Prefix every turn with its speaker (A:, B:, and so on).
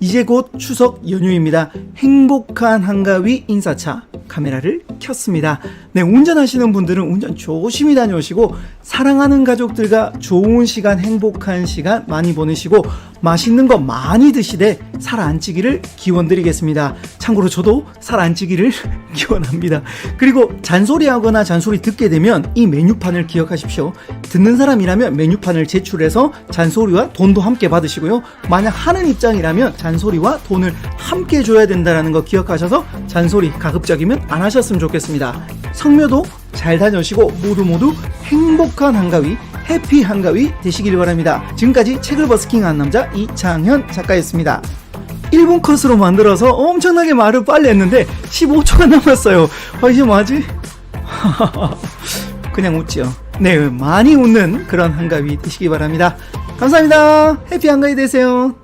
A: 이제 곧 추석 연휴입니다. 행복한 한가위 인사차 카메라를 켰습니다. 네, 운전하시는 분들은 운전 조심히 다녀오시고 사랑하는 가족들과 좋은 시간, 행복한 시간 많이 보내시고 맛있는 거 많이 드시되 살 안 찌기를 기원드리겠습니다. 참고로 저도 살 안 찌기를 기원합니다. 그리고 잔소리하거나 잔소리 듣게 되면 이 메뉴판을 기억하십시오. 듣는 사람이라면 메뉴판을 제출해서 잔소리와 돈도 함께 받으시고요. 만약 하는 입장이라면 잔소리와 돈을 함께 줘야 된다는 거 기억하셔서 잔소리 가급적이면 안 하셨으면 좋겠습니다. 성묘도 잘 다녀오시고 모두 모두 행복한 한가위 해피 한가위 되시길 바랍니다. 지금까지 책을 버스킹한 남자 이창현 작가였습니다. 1분 컷으로 만들어서 엄청나게 말을 빨리 했는데 15초가 남았어요. 아, 이제 뭐하지? 그냥 웃지요. 네, 많이 웃는 그런 한가위 되시기 바랍니다. 감사합니다. 해피 한가위 되세요.